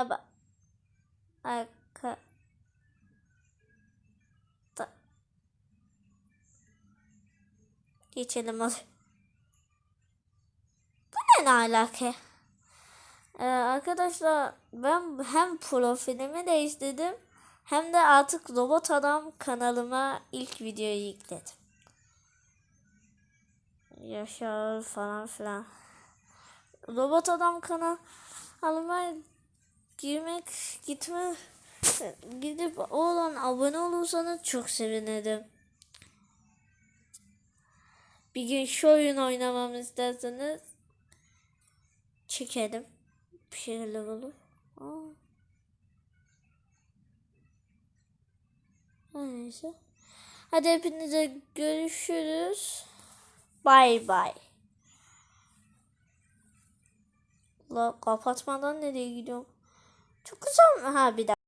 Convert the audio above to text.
Merhaba. Arka. Da. Geçelim hadi. Bu ne alaka? Ee, arkadaşlar ben hem profilimi değiştirdim hem de artık robot adam kanalıma ilk videoyu yükledim. Yaşar falan filan. Robot adam kanalıma girmek gitme gidip oradan abone olursanız çok sevinirim. Bir gün şu oyun oynamamı isterseniz çekelim. Bir şeyler olur. Neyse. Hadi hepinize görüşürüz. Bay bay. La kapatmadan nereye gidiyorum? Çok güzel mi? Ha bir dakika.